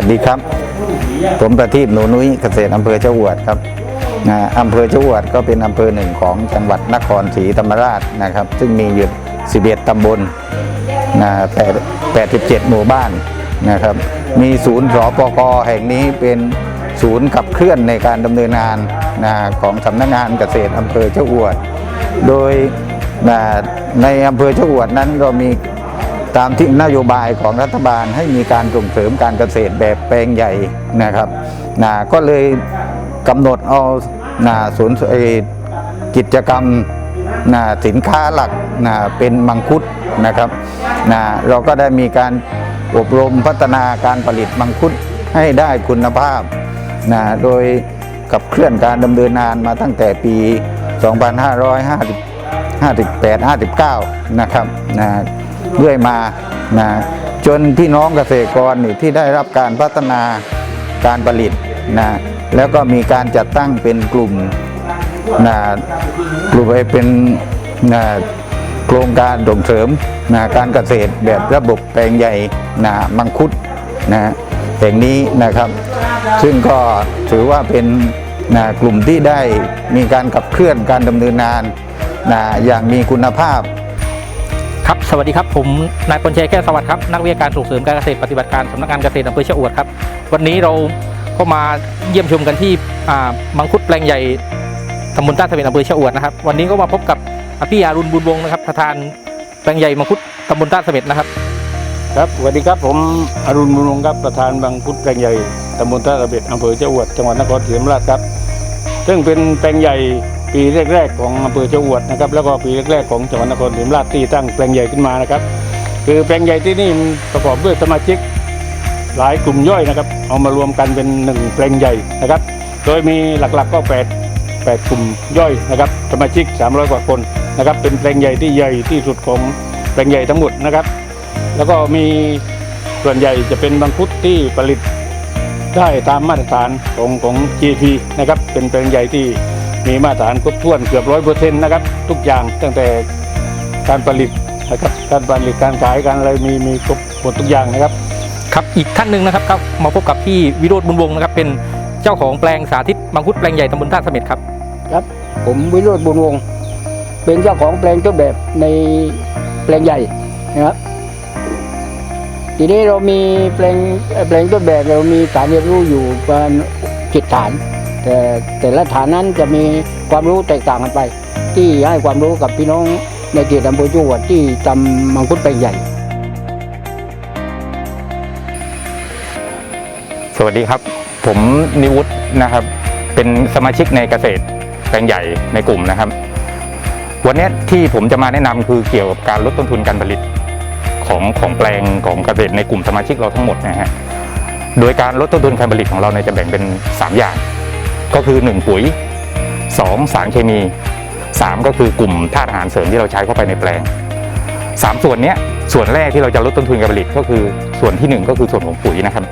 สวัสดีครับ ผมประทีปหนูนุ้ยเกษตรอำเภอเจ้าอวดครับนะอำเภอเจ้าอวดก็เป็นอำเภอหนึ่งของจังหวัดนครศรีธรรมราชนะครับ ซึ่งมีอยู่ 11 ตำบลนะ87 หมู่บ้านนะครับ มีศูนย์สปกแห่งนี้เป็นศูนย์ขับเคลื่อนในการดำเนินงานนะของสำนักงานเกษตรอำเภอเจ้าอวด โดยนะในอำเภอเจ้าอวดนั้นก็มี ตามที่นโยบายของรัฐบาลให้มีการส่งเสริมการเกษตรแบบแปลงใหญ่นะครับนะก็เลยกำหนดเอานะศูนย์กิจกรรมนะสินค้าหลักนะเป็นมังคุดนะครับนะเราก็ได้มีการอบรมพัฒนาการผลิตมังคุดให้ได้คุณภาพนะโดยกับเคลื่อนการดำเนินงานมาตั้งแต่ปี 2558-59 นะครับนะ เรื่อยมานะจนพี่น้องเกษตรกรนี่ที่ได้รับการพัฒนาการผลิตนะแล้วก็มีการจัดตั้งเป็นกลุ่มนะกลุ่มไอ้เป็นนะโครงการส่งเสริมนะการเกษตรแบบระบบแปลงใหญ่นะมังคุดนะแห่งนี้นะครับ ซึ่งก็ถือว่าเป็นนะกลุ่มที่ได้มีการขับเคลื่อนการดำเนินงานนะอย่างมีคุณภาพ ครับสวัสดีครับผมนายพลชัยแก้วสวัสดิ์ครับนักวิชาการส่งเสริมการเกษตรปฏิบัติการสำนักงานเกษตรอำเภอชะอวดครับวันนี้เราก็มาเยี่ยมชมกันที่อ่ามังคุดแปลงใหญ่ตำบลต้าทะเบียนอำเภอชะอวดนะครับ วันนี้ก็มาพบกับพี่อารุณบุญวงศ์นะครับประธานแปลงใหญ่มังคุดตำบลต้าทะเบียนนะครับ ครับสวัสดีครับผมอรุณบุญรงค์ครับประธานบางพุทธแปลงใหญ่ตำบลท่าระเบ็ดอำเภอเจ้าอวดจังหวัดนครศรีธรรมราชครับ ซึ่งเป็นแปลงใหญ่ ปีแรกๆของอำเภอเจ้าอวดนะครับแล้วก็ปีแรกๆของจังหวัดนครศรีธรรมราชที่ตั้งแปลงใหญ่ขึ้นมานะครับ คือแปลงใหญ่ที่นี่ประกอบด้วยสมาชิกหลายกลุ่มย่อยนะครับเอามารวมกันเป็นหนึ่งแปลงใหญ่นะครับ โดยมีหลักๆก็แปดแปดกลุ่มย่อยนะครับสมาชิก 300 กว่าคนนะครับเป็นแปลงใหญ่ที่ใหญ่ที่สุดของแปลงใหญ่ทั้งหมดนะครับ แล้วก็มีส่วนใหญ่จะเป็นบางคุดที่ผลิตได้ตามมาตรฐานของของ GP นะครับเป็นแปลงใหญ่ที่ มีมาตรฐานครบถ้วนเกือบร้อยเปอร์เซ็นต์นะครับ ทุกอย่างตั้งแต่การผลิตนะครับการผลิตการขายการอะไรมีมีครบหมดทุกอย่างนะครับครับอีกท่านหนึ่งนะครับครับมาพบกับพี่วิโรธบุญวงศ์นะครับ เป็นเจ้าของแปลงสาธิตมังคุดแปลงใหญ่ตำบลท่าเสม็ดครับครับ ผมวิโรจน์บุญวงศ์เป็นเจ้าของแปลงต้นแบบในแปลงใหญ่นะครับทีนี้เรามีแปลงเอ่อแปลงต้นแบบเรามีฐานเรียนรู้อยู่ประมาณจิตฐาน แต่แต่ละฐานนั้นจะมีความรู้แตกต่างกันไป ที่ให้ความรู้กับพี่น้องในเขตอำเภอจังหวัดที่ทำมังคุดแปลงใหญ่ สวัสดีครับ ผมนิวุฒินะครับ เป็นสมาชิกในเกษตรแปลงใหญ่ในกลุ่มนะครับ วันนี้ที่ผมจะมาแนะนำคือเกี่ยวกับการลดต้นทุนการผลิตของของแปลงของเกษตรในกลุ่มสมาชิกเราทั้งหมดนะฮะโดยการลดต้นทุนการผลิตของเราเนี่ยจะแบ่งเป็น 3 อย่าง ก็คือ 1 ปุ๋ย 2 สารเคมี 3 ก็คือกลุ่มธาตุอาหารเสริมที่เราใช้เข้าไปในแปลง 3 ส่วนนี้ส่วนแรกที่เราจะลดต้นทุนการผลิตก็คือส่วนทีหนึ่1 ก็คือส่วนของปุ๋ยนะครับ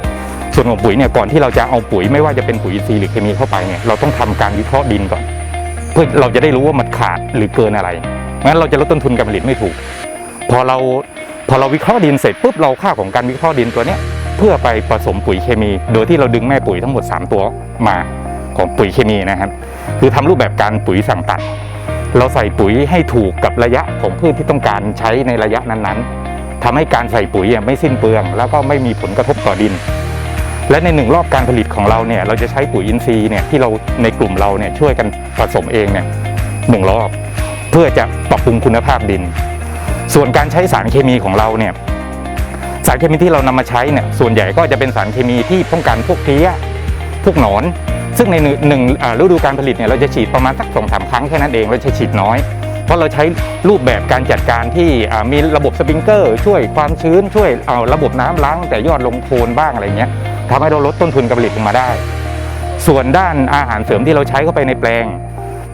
ส่วนของปุ๋ยเนี่ยก่อนที่เราจะเอาปุ๋ยไม่ว่าจะเป็นปุ๋ยอินทรีย์หรือเคมีเข้าไปเนี่ยเราต้องทำการวิเคราะห์ดินก่อน เพื่อเราจะได้รู้ว่ามันขาดหรือเกินอะไรงั้นเราจะลดต้นทุนการผลิตไม่ถูก พอเราพอเราวิเคราะห์ดินเสร็จปุ๊บเราเอาค่าของการวิเคราะห์ดินตัวเนี้ยเพื่อไปผสมปุ๋ยเคมี โดยที่เราดึงแม่ปุ๋ยทั้งหมด 3 ตัวมา ของปุ๋ยเคมีนะครับ คือทำรูปแบบการปุ๋ยสั่งตัด เราใส่ปุ๋ยให้ถูกกับระยะของพืชที่ต้องการใช้ในระยะนั้นๆทำให้การใส่ปุ๋ยไม่สิ้นเปลือง แล้วก็ไม่มีผลกระทบต่อดิน และในหนึ่งรอบการผลิตของเราเนี่ยเราจะใช้ปุ๋ยอินทรีย์เนี่ยที่เราในกลุ่มเราเนี่ยช่วยกันผสมเองเนี่ยหนึ่งรอบ เพื่อจะปรับปรุงคุณภาพดิน ส่วนการใช้สารเคมีของเราเนี่ยสารเคมีที่เรานำมาใช้เนี่ยส่วนใหญ่ก็จะเป็นสารเคมีที่ป้องกันพวกเพลี้ยพวกหนอน ซึ่งในหนึ่งฤดูการผลิตเนี่ยเราจะฉีดประมาณสักสองสามครั้งแค่นั้นเองเราจะฉีดน้อย เพราะเราใช้รูปแบบการจัดการที่มีระบบสปริงเกอร์ ช่วยความชื้นช่วยเอาระบบน้ำล้างแต่ยอดลงโคนบ้างอะไรเงี้ยทำให้เราลดต้นทุนการผลิตลงมาได้ ส่วนด้านอาหารเสริมที่เราใช้เข้าไปในแปลง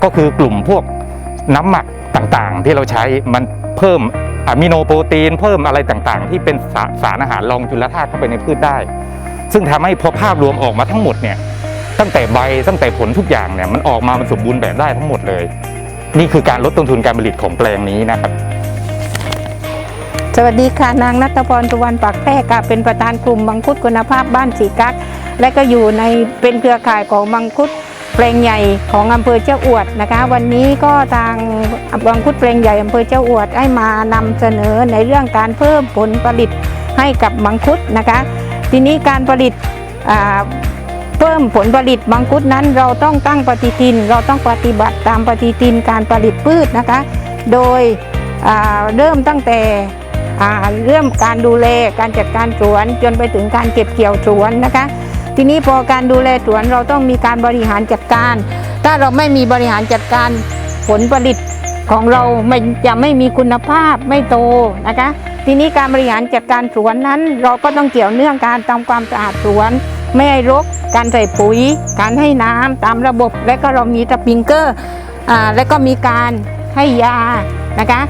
ก็คือกลุ่มพวกน้ำหมักต่างๆ ที่เราใช้มันเพิ่มอะมิโนโปรตีน เพิ่มอะไรต่างๆ ที่เป็นสาสารอาหารรองจุลธาตุเข้าไปในพืชได้ ซึ่งทำให้พอภาพรวมออกมาทั้งหมดเนี่ย ตั้งแต่ใบตั้งแต่ผลทุกอย่างเนี่ยมันออกมามันสมบูรณ์แบบได้ทั้งหมดเลย นี่คือการลดต้นทุนการผลิตของแปลงนี้นะครับ สวัสดีค่ะนางนัทพรตุวันปากแพรกค่ะเป็นประธานกลุ่มมังคุดคุณภาพบ้านสีกัก และก็อยู่ในเป็นเครือข่ายของมังคุดแปลงใหญ่ของอำเภอเจ้าอวดนะคะ วันนี้ก็ทางมังคุดแปลงใหญ่อำเภอเจ้าอวดให้มานำเสนอในเรื่องการเพิ่มผลผลิตให้กับมังคุดนะคะ ทีนี้การผลิตอ่า เพิ่มผลผลิตมังคุดนั้นเราต้องตั้งปฏิทิน เราต้องปฏิบัติตามปฏิทินการผลิตพืชนะคะ โดยเริ่มตั้งแต่เรื่องการดูแลการจัดการสวนจนไปถึงการเก็บเกี่ยวสวนนะคะ ทีนี้พอการดูแลสวนเราต้องมีการบริหารจัดการ ถ้าเราไม่มีบริหารจัดการผลผลิตของเราไม่จะไม่มีคุณภาพไม่โตนะคะ ทีนี้การบริหารจัดการสวนนั้น เราก็ต้องเกี่ยวเนื่องการทำความสะอาดสวน ไม่ให้รก การใส่ปุ๋ย การให้น้ำตามระบบ และก็เรามีสปริงเกอร์อ่าและก็มีการให้ยานะคะ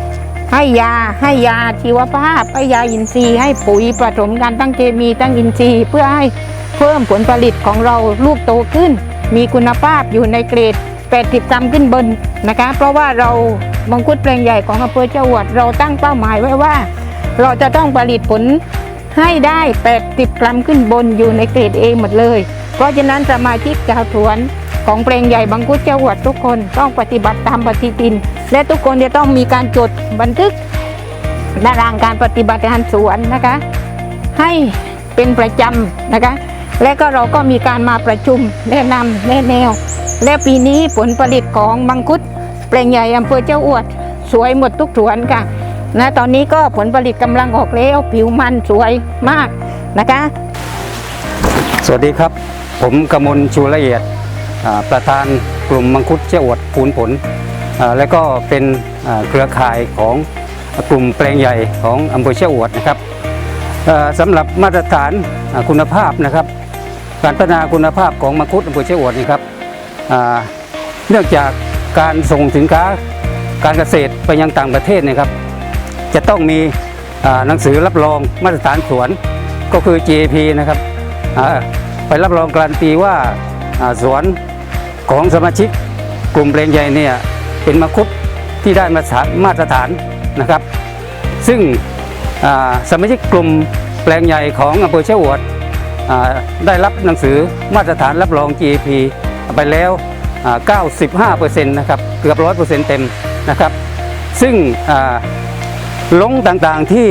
ให้ยาให้ยาชีวภาพให้ยาอินทรีย์ให้ปุ๋ยผสมกันทั้งเคมีทั้งอินทรีย์ เพื่อให้เพิ่มผลผลิตของเราลูกโตขึ้น มีคุณภาพอยู่ในเกรด 80 กรัมขึ้นบนนะคะ เพราะว่าเรามังคุดแปลงใหญ่ของอำเภอเจ้าวดเราตั้งเป้าหมายไว้ว่า เราจะต้องผลิตผล ให้ได้ 80 กรัมขึ้นบนอยู่ในเกรด A หมดเลย เพราะฉะนั้นสมาชิกชาวสวนของแปลงใหญ่บางคุดเจ้าอวดทุกคนต้องปฏิบัติตามปฏิทิน และทุกคนจะต้องมีการจดบันทึกตารางการปฏิบัติงานสวนนะคะ ให้เป็นประจำนะคะ และก็เราก็มีการมาประชุมแนะนำแนะแนว และปีนี้ผลผลิตของมังคุดแปลงใหญ่อำเภอเจ้าอวด สวยหมดทุกสวนค่ะ นะตอนนี้ก็ผลผลิตกำลังออกแล้วผิวมันสวยมากนะคะ สวัสดีครับ ผมกมลชูละเอียดประธานกลุ่มมังคุดเจ้าอวดภูนผล และก็เป็นเครือข่ายของกลุ่มแปลงใหญ่ของอำเภอเจ้าอวดนะครับสำหรับมาตรฐานคุณภาพนะครับ การพัฒนาคุณภาพของมังคุดอำเภอเจ้าอวดนี่ครับเนื่องจากการส่งสินค้าการเกษตรไปยังต่างประเทศนะครับ จะต้องมีหนังสือรับรองมาตรฐานสวนก็คือ GAP นะครับไปรับรองการันตีว่าอ่าสวนของสมาชิกกลุ่มแปลงใหญ่เนี่ยเป็นมังคุดที่ได้มาตรฐานมาตรฐานนะครับ ซึ่งสมาชิกกลุ่มแปลงใหญ่ของอำเภอเชยอวดอได้รับหนังสือมาตรฐานรับรอง GAP ไปแล้วอ่า95%นะครับ เกือบ 100%เต็มนะครับ ซึ่ง ลงต่างๆที่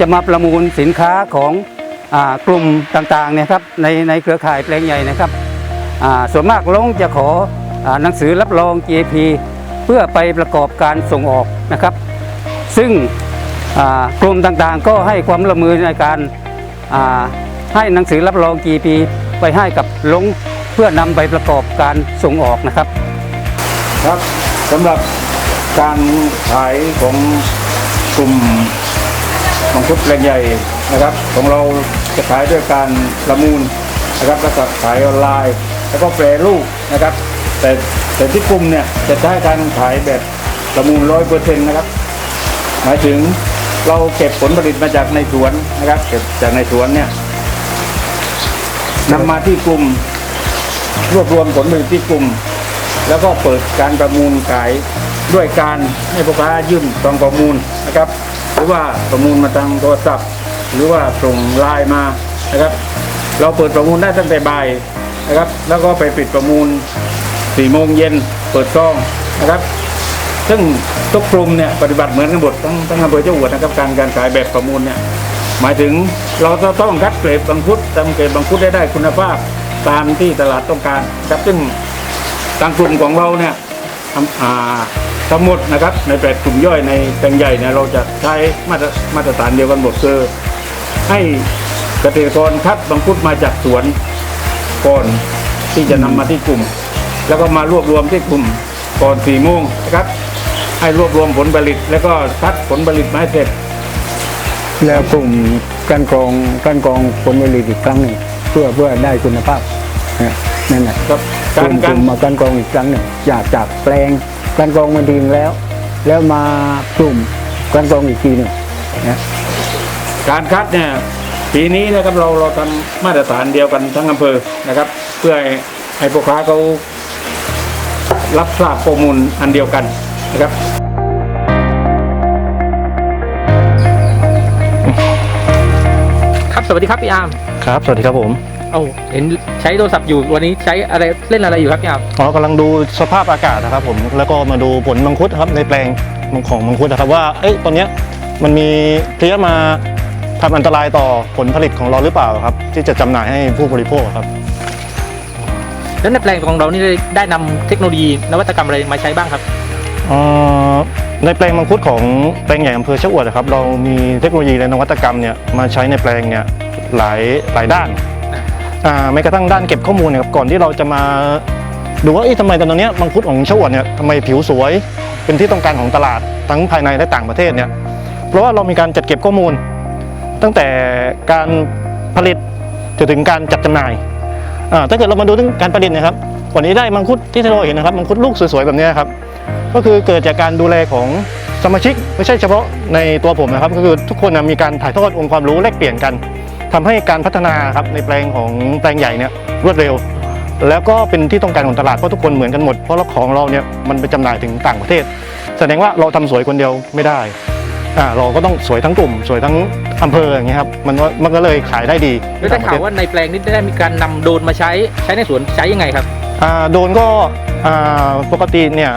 จะมาประมูลสินค้าของอกลุ่มต่างๆเนี่ยครับในในเครือข่ายแปลงใหญ่นะครับส่วนมากลงจะขอหนังสือรับรอง GAP เพื่อไปประกอบการส่งออกนะครับ ซึ่งกลุ่มต่างๆ ก็ให้ความร่วมมือในการาให้หนังสือรับรอง GAP ไปให้กับลงเพื่อนำไปประกอบการส่งออกนะครับ ครับสำหรับการขายของ กลุ่มมังคุดแปลงใหญ่นะครับ ของเราจะขายด้วยการประมูลนะครับแล้วก็ขายออนไลน์ แล้วก็แปรรูปนะครับ แต่แต่ที่กลุ่มเนี่ยจะใช้การขายแบบประมูลร้อยเปอร์เซ็นต์นะครับ หมายถึงเราเก็บผลผลิตมาจากในสวนนะครับ เก็บจากในสวนเนี่ยนำมาที่กลุ่มรวบรวมผลผลิตที่กลุ่ม แล้วก็เปิดการประมูลขาย ด้วยการให้พ่อค้ายื่นซองประมูลนะครับ หรือว่าประมูลมาทางโทรศัพท์ หรือว่าส่งไลน์มานะครับ เราเปิดประมูลได้ตั้งแต่บ่ายนะครับ แล้วก็ไปปิดประมูล4โมงเย็นเปิดซองนะครับ ซึ่งทุกกลุ่มเนี่ยปฏิบัติเหมือนกันหมดทั้งทั้งอำเภอเจ้าอวดนะครับการการขายแบบประมูลเนี่ยหมายถึงเราจะต้องคัดเกรดบางคุดทำเกรดบางคุดได้ได้คุณภาพตามที่ตลาดต้องการครับซึ่งทางกลุ่มของเราเนี่ยทำอ่า ทั้งหมดนะครับในแปดกลุ่มย่อยในแปลงใหญ่เนี่ยเราจะใช้มาตรมาตรฐานเดียวกันหมดคือให้เกษตรกรคัดบางคุดมาจากสวนก่อนที่จะนำมาที่กลุ่ม แล้วก็มารวบรวมที่กลุ่มก่อนสี่โมงนะครับ ให้รวบรวมผลผลิต แล้วก็คัดผลผลิตมาให้เสร็จ แล้วกลุ่มการกรองการกรองผลผลิตอีกครั้งหนึ่งเพื่อเพื่อได้คุณภาพนะนั่นแหละครับกการลุ่มกการลุ่มมาการกรองอีกครั้งหนึ่งจากจากแปลง การกรองมาดีแล้ว แล้วมาปรุ่มการกรองอีกทีหนึ่งนะการคัดเนี่ยปีนี้นะครับเราเราทำมาตรฐานเดียวกันทั้งอำเภอนะครับ เพื่อให้ผู้ค้าเขารับทราบข้อมูลอันเดียวกันนะครับครับสวัสดีครับพี่อาร์มครับ สวัสดีครับผม เอ้าเห็นใช้โทรศัพท์อยู่วันนี้ใช้อะไรเล่นอะไรอยู่ครับพี่อาร์มอ๋อกำลังดูสภาพอากาศนะครับผมแล้วก็มาดูผลมังคุดครับในแปลงของมังคุดนะครับว่าเอ้ยตอนเนี้ยมันมีเพลี้ยมาทำอันตรายต่อผลผลิตของเราหรือเปล่าครับ ที่จะจำหน่ายให้ผู้บริโภคครับ แล้วในแปลงของเรานี่ได้ได้นำเทคโนโลยีนวัตกรรมอะไรมาใช้บ้างครับ เอ่อในแปลงมังคุดของแปลงใหญ่อำเภอชะอวดนะครับ เรามีเทคโนโลยีและนวัตกรรมเนี่ยมาใช้ในแปลงเนี่ยหลายหลายด้านอ่า แม้กระทั่งด้านเก็บข้อมูลเนยครับก่อนที่เราจะมาดูว่าเอ๊ะทำไมตอนนี้มังคุดของชวดเนี่ยทำไมผิวสวย เป็นที่ต้องการของตลาดทั้งภายในและต่างประเทศเนี่ยเพราะว่าเรามีการจัดเก็บข้อมูล ตั้งแต่การผลิตจนถึงการจัดจำหน่ายถ้าเกิดเรามาดูเรื่องการผลิตนะครับวันนี้ได้มังคุดที่เราเห็นนะครับมังคุดลูกสวยๆแบบนี้ครับก็คือเกิดจากการดูแลของสมาชิกไม่ใช่เฉพาะในตัวผมนะครับ ก็คือทุกคนนะมีการถ่ายทอดองค์ความรู้แลกเปลี่ยนกัน ทำให้การพัฒนาครับในแปลงของแปลงใหญ่เนี่ยรวดเร็ว แล้วก็เป็นที่ต้องการของตลาดเพราะทุกคนเหมือนกันหมดเพราะของเราเนี่ยมันไปจำหน่ายถึงต่างประเทศ แสดงว่าเราทำสวยคนเดียวไม่ได้อ่าเราก็ต้องสวยทั้งกลุ่ม สวยทั้งอำเภออย่างเงี้ยครับมันก็มันก็เลยขายได้ดีแล้วได้ข่าวว่าในแปลงนี้ได้มีการนำโดรนมาใช้ใช้ในสวนใช้ยังไงครับอ่าโดนก็อ่าปกติเนี่ย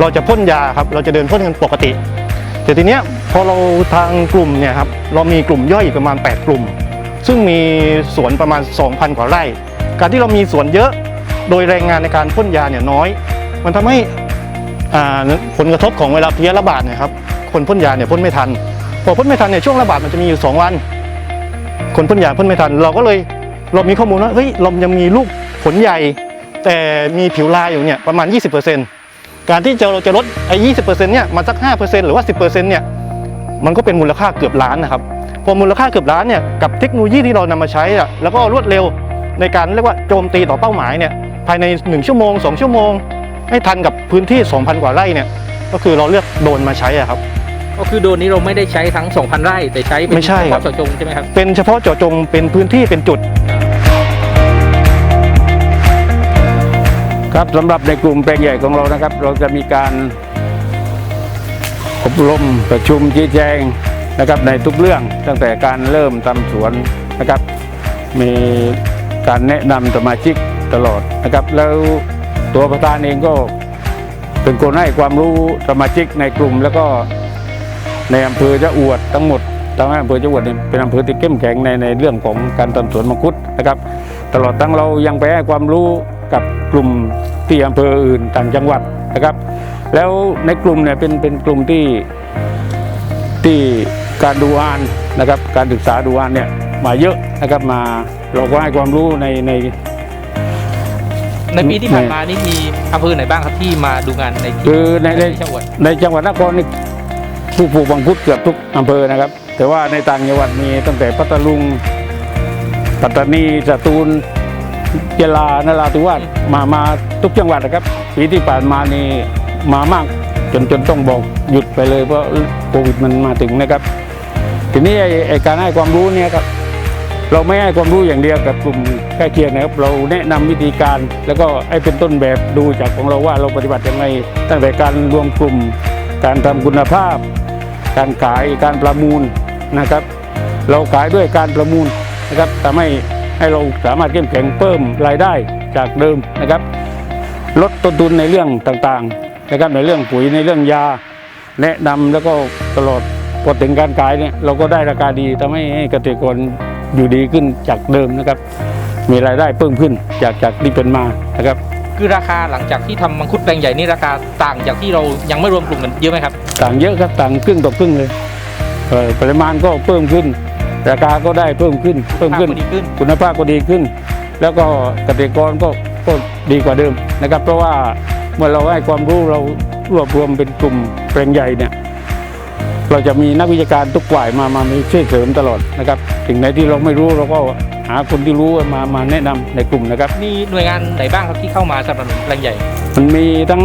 เราจะพ่นยาครับเราจะเดินพ่นกันปกติ แต่ทีเนี้ยพอเราทางกลุ่มเนี่ยครับเรามีกลุ่มย่อยอีกประมาณ 8 กลุ่ม ซึ่งมีสวนประมาณ 2,000 กว่าไร่ การที่เรามีสวนเยอะโดยแรงงานในการพ่นยาเนี่ยน้อย มันทำให้ผลกระทบของเวลาเพี้ยระบาดเนี่ยครับคนพ่นยาเนี่ยพ่นไม่ทัน พอพ่นไม่ทันเนี่ยช่วงระบาดมันจะมีอยู่ 2 วัน คนพ่นยาพ่นไม่ทัน เราก็เลยเรามีข้อมูลว่าเฮ้ยเรายังมีลูกผลใหญ่ แต่มีผิวลายอยู่เนี่ยประมาณ 20%การที่เราจะลดไอ้20%เนี่ยมาสัก 5%หรือว่า 10%เนี่ยมันก็เป็นมูลค่าเกือบล้านนะครับ พอมูลค่าเกือบล้านเนี่ยกับเทคโนโลยีที่เรานำมาใช้อะแล้วก็รวดเร็วในการเรียกว่าโจมตีต่อเป้าหมายเนี่ยภายใน 1 ชั่วโมง 2 ชั่วโมง ให้ทันกับพื้นที่ 2,000 กว่าไร่เนี่ยก็คือเราเลือกโดรนมาใช้อะครับก็คือโดรนนี้เราไม่ได้ใช้ทั้ง 2,000 ไร่แต่ใช้เป็นไม่ใช่เฉครับพาะเจาะจงใช่ไหมครับเป็นเฉพาะเจาะจงเป็นพื้นที่เป็นจุดครับสำหรับในกลุ่มแปลงใหญ่ของเรานะครับ เราจะมีการอบรมประชุมชี้แจง นะครับในทุกเรื่องตั้งแต่การเริ่มทำสวนนะครับ มีการแนะนำสมาชิกตลอดนะครับ แล้วตัวประธานเองก็เป็นคนให้ความรู้สมาชิกในกลุ่ม แล้วก็ในอำเภอจะอวดทั้งหมดทำให้อำเภอจะอวดเนี่ยเป็นอำเภอที่เข้มแข็งในในเรื่องของการทำสวนมังคุดนะครับ ตลอดทั้งเรายังไปให้ความรู้กับกลุ่มที่อำเภออื่นต่างจังหวัดนะครับ แล้วในกลุ่มเนี่ยเป็นเป็นกลุ่มที่ที่ การดูอ่านนะครับการศึกษาดูอ่านเนี่ยมาเยอะนะครับมาเราก็ให้ความรู้ในในในปีที่ผ่านมานี่มีอำเภอไหนบ้างครับที่มาดูงานในที่คือในในที่จังหวัดในจังหวัดนครนี่ผู้ปลูกบางพุดเกือบทุกอำเภอนะครับ แต่ว่าในต่างจังหวัดมีตั้งแต่พัทลุงปัตตานีสตูลยะลานราธิวาสมามาทุกจังหวัดนะครับ ปีที่ผ่านมานี่มามากจนจนต้องบอกหยุดไปเลยเพราะโควิดมันมาถึงนะครับ ทีนี้ไอ้การให้ความรู้เนี่ยครับเราไม่ให้ความรู้อย่างเดียวกับกลุ่มใกล้เคียงนะครับ เราแนะนำวิธีการ แล้วก็ให้เป็นต้นแบบดูจากของเราว่าเราปฏิบัติยังไงตั้งแต่การรวมกลุ่ม การทำคุณภาพ การขายการประมูลนะครับ เราขายด้วยการประมูลนะครับทำให้ให้เราสามารถเข้มแข็งเพิ่มรายได้จากเดิมนะครับ ลดต้นทุนในเรื่องต่างๆนะครับในเรื่องปุ๋ยในเรื่องยา แนะนำแล้วก็ตลอด พอถึงการขายเนี่ยเราก็ได้ราคาดีทำให้ให้เกษตรกรอยู่ดีขึ้นจากเดิมนะครับ มีรายได้เพิ่มขึ้นจากจากที่เป็นมานะครับ คือราคาหลังจากที่ทำมังคุดแปลงใหญ่นี่ราคาต่างจากที่เรายังไม่รวมกลุ่มกันเยอะไหมครับ ต่างเยอะครับต่างครึ่งต่อครึ่งเลยเอ่อปริมาณก็เพิ่มขึ้น ราคาก็ได้เพิ่มขึ้น เพิ่มขึ้นภาพก็ดีขึ้น คุณภาพก็ดีขึ้น แล้วก็เกษตรกรก็ก็ดีกว่าเดิมนะครับ เพราะว่าเมื่อเราให้ความรู้เรารวบรวมเป็นกลุ่มแปลงใหญ่เนี่ย เราจะมีนักวิชาการทุกฝ่ายมามามีช่วยเสริมตลอดนะครับสิ่งไหนที่เราไม่รู้เราก็หาคนที่รู้มามาแนะนำในกลุ่มนะครับ มีหน่วยงานไหนบ้างครับที่เข้ามาสนับสนุนแปลงใหญ่ มันมีทั้ง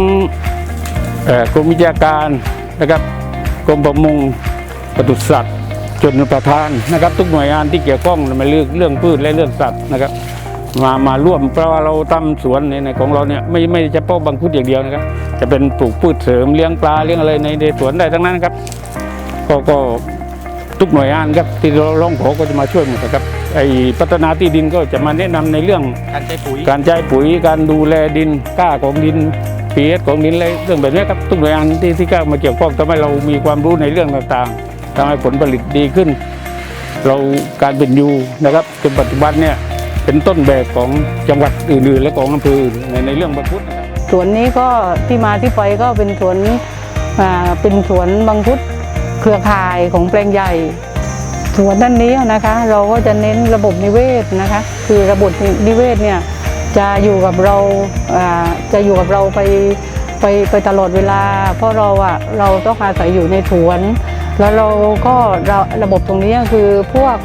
เอ่อกรมวิชาการนะครับกรมประมงปศุสัตว์จนประทานนะครับ ทุกหน่วยงานที่เกี่ยวข้องในเรื่องเรื่องพืชและเรื่องสัตว์นะครับมามาร่วมเพราะว่าเราทำสวนในในของเราเนี่ยไม่ไม่เฉพาะบางคุดอย่างเดียวนะครับ จะเป็นปลูกพืชเสริมเลี้ยงปลาเลี้ยงอะไรในในสวนได้ทั้งนั้นครับ ก็ก็ทุกหน่วยงานครับที่เราร้องขอก็จะมาช่วยหมดครับไอ้พัฒนาที่ดินก็จะมาแนะนำในเรื่องการใช้ปุ๋ยการใช้ปุ๋ยการดูแลดินกล้าของดินพีเอสของดินอะไรเรื่องแบบนี้ครับทุกหน่วยงานที่ที่เข้ามาเกี่ยวข้องทำให้เรามีความรู้ในเรื่องต่างๆทำให้ผลผลิตดีขึ้น เราการเป็นอยู่นะครับจนปัจจุบันเนี่ยเป็นต้นแบบของจังหวัดอื่นๆ และของอำเภอในในเรื่องบังคุดนะครับสวนนี้ก็ที่มาที่ไปก็เป็นสวนอ่าเป็นสวนมังคุด เครือข่ายของแปลงใหญ่สวนด้านนี้นะคะ เราก็จะเน้นระบบนิเวศนะคะ คือระบบนิเวศเนี่ยจะอยู่กับเราจะอยู่กับเราไปไปไปตลอดเวลา เพราะเราอะเราต้องอาศัยอยู่ในสวน แล้วเราก็ราระบบตรงนี้คือพวก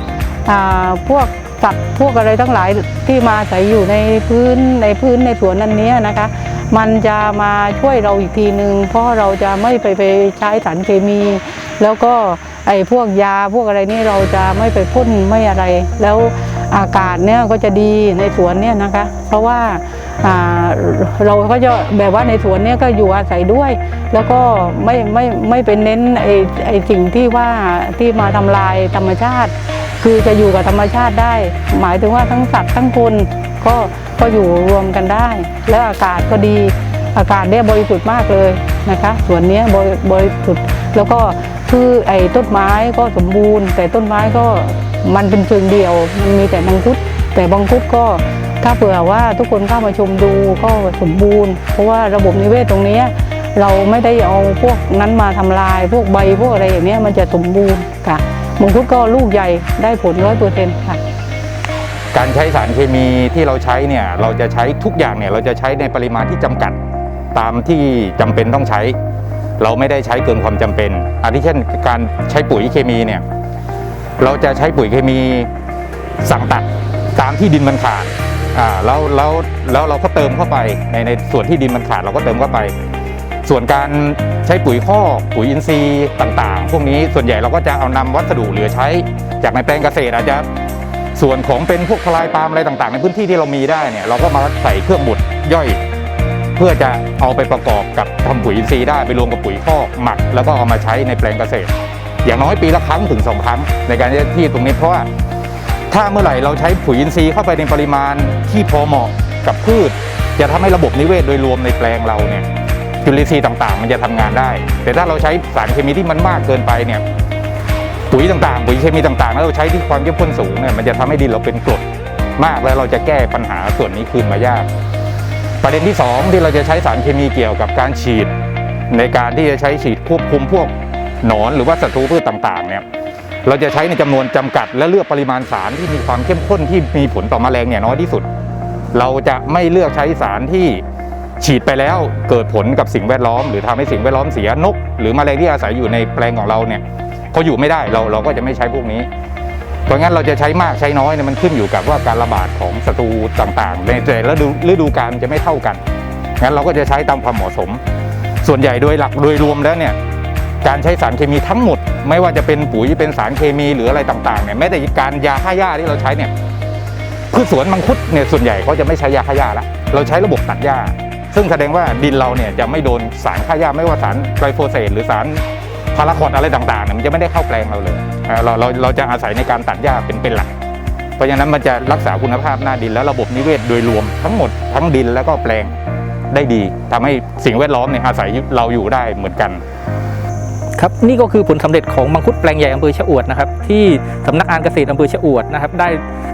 พวกสัตว์พวกอะไรทั้งหลายที่มาอาศัยอยู่ในพื้นในพื้นในสวนนั้นนี้นะคะ มันจะมาช่วยเราอีกทีหนึ่งเพราะเราจะไม่ไปไปใช้สารเคมี แล้วก็ไอ้พวกยาพวกอะไรนี่เราจะไม่ไปพ่นไม่อะไร แล้วอากาศเนี่ยก็จะดีในสวนเนี่ยนะคะ เพราะว่าอ่าเราก็จะแบบว่าในสวนเนี่ยก็อยู่อาศัยด้วย แล้วก็ไม่ไม่ไม่เป็นเน้นไอ้ไอ้สิ่งที่ว่าที่มาทำลายธรรมชาติ คือจะอยู่กับธรรมชาติได้ หมายถึงว่าทั้งสัตว์ทั้งคนก็ก็อยู่รวมกันได้ แล้วอากาศก็ดีอากาศเนี่ยบริสุทธิ์มากเลยนะคะสวนเนี้ยบริบริสุทธิ์แล้วก็ คือไอ้ต้นไม้ก็สมบูรณ์ แต่ต้นไม้ก็มันเป็นเชิงเดียว มันมีแต่มังคุด แต่บางคุดก็ถ้าเผื่อว่าทุกคนเข้ามาชมดูก็สมบูรณ์ เพราะว่าระบบนิเวศตรงนี้เราไม่ได้เอาพวกนั้นมาทำลาย พวกใบพวกอะไรอย่างนี้มันจะสมบูรณ์ค่ะมังคุดก็ลูกใหญ่ได้ผลร้อยเปอร์เซ็นต์ค่ะการใช้สารเคมีที่เราใช้เนี่ยเราจะใช้ทุกอย่างเนี่ยเราจะใช้ในปริมาณที่จำกัดตามที่จำเป็นต้องใช้ เราไม่ได้ใช้เกินความจำเป็นอาทิเช่นการใช้ปุ๋ยเคมีเนี่ยเราจะใช้ปุ๋ยเคมีสั่งตัดตามที่ดินมันขาดอ่าแล้วแล้วแล้วเราก็เติมเข้าไปในในส่วนที่ดินมันขาดเราก็เติมเข้าไป ส่วนการใช้ปุ๋ยคอกปุ๋ยอินทรีย์ต่างๆ พวกนี้ส่วนใหญ่เราก็จะเอานำวัสดุเหลือใช้ จากในแปลงเกษตรอาจจะส่วนของเป็นพวกทลายปาล์มอะไรต่างๆ ในพื้นที่ที่เรามีได้เนี่ยเราก็มาใส่เครื่องบดย่อย เพื่อจะเอาไปประกอบกับทำปุ๋ยอินทรีย์ได้ไปรวมกับปุ๋ยคอกหมัก แล้วก็เอามาใช้ในแปลงเกษตร อย่างน้อยปีละครั้งถึงสองครั้ง ในการที่ตรงนี้เพราะว่าถ้าเมื่อไหร่เราใช้ปุ๋ยอินทรีย์เข้าไปในปริมาณที่พอเหมาะกับพืช จะทำให้ระบบนิเวศโดยรวมในแปลงเราเนี่ยจุลินทรีย์ต่างๆ มันจะทำงานได้ แต่ถ้าเราใช้สารเคมีที่มันมากเกินไปเนี่ยปุ๋ยต่างๆ ปุ๋ยเคมีต่างๆ แล้วเราใช้ที่ความเข้มข้นสูงเนี่ยมันจะทำให้ดินเราเป็นกรดมากแล้วเราจะแก้ปัญหาส่วนนี้คืนมายาก ประเด็นที่สองที่เราจะใช้สารเคมีเกี่ยวกับการฉีด ในการที่จะใช้ฉีดควบคุมพวกหนอนหรือว่าศัตรูพืชต่างๆเนี่ยเราจะใช้ในจำนวนจำกัด และเลือกปริมาณสารที่มีความเข้มข้นที่มีผลต่อแมลงเนี่ยน้อยที่สุด เราจะไม่เลือกใช้สารที่ฉีดไปแล้วเกิดผลกับสิ่งแวดล้อม หรือทำให้สิ่งแวดล้อมเสียนก หรือแมลงที่อาศัยอยู่ในแปลงของเราเนี่ยเขาอยู่ไม่ได้เราเราก็จะไม่ใช้พวกนี้ เพราะงั้นเราจะใช้มากใช้น้อยเนี่ยมันขึ้นอยู่กับว่าการระบาดของศัตรูต่างๆ ในแต่ละฤดูฤดูกาลจะไม่เท่ากันงั้นเราก็จะใช้ตามความเหมาะสม ส่วนใหญ่โดยหลักโดยรวมแล้วเนี่ยการใช้สารเคมีทั้งหมด ไม่ว่าจะเป็นปุ๋ยเป็นสารเคมีหรืออะไรต่างๆเนี่ยแม้แต่การยาฆ่าหญ้าที่เราใช้เนี่ยพืชสวนมังคุดเนี่ยส่วนใหญ่เขาจะไม่ใช้ยาฆ่าหญ้าละเราใช้ระบบตัดหญ้าซึ่งแสดงว่าดินเราเนี่ยจะไม่โดนสารฆ่าหญ้าไม่ว่าสารไกลโฟเสตหรือสาร พาราคอดอะไรต่างๆเนี่ยมันจะไม่ได้เข้าแปลงเราเลยเราเราเราจะอาศัยในการตัดหญ้าเป็นเป็นหลัก เพราะฉะนั้นมันจะรักษาคุณภาพหน้าดินและระบบนิเวศโดยรวมทั้งหมดทั้งดินแล้วก็แปลงได้ดีทำให้สิ่งแวดล้อมเนี่ยอาศัยเราอยู่ได้เหมือนกันครับนี่ก็คือผลสำเร็จของมังคุดแปลงใหญ่อำเภอชะอวดนะครับที่สำนักงานเกษตรอำเภอชะอวดนะครับได้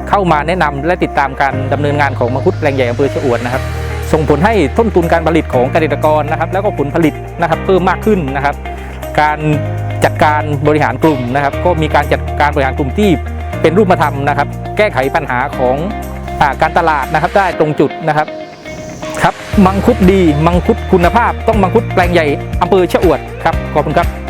เข้ามาแนะนำและติดตามการดำเนินงานของมังคุดแปลงใหญ่อำเภอชะอวดนะครับส่งผลให้ต้นทุนการผลิตของเกษตรกรนะครับแล้วก็ผลผลิตนะครับเพิ่มมากขึ้นนะครับ การจัดการบริหารกลุ่มนะครับ ก็มีการจัดการบริหารกลุ่มที่เป็นรูปธรรมนะครับ แก้ไขปัญหาของอการตลาดนะครับ ได้ตรงจุดนะครับครับมังคุดดี มังคุดคุณภาพ ต้องมังคุดแปลงใหญ่อำเภอชะอวดครับขอบคุณครับ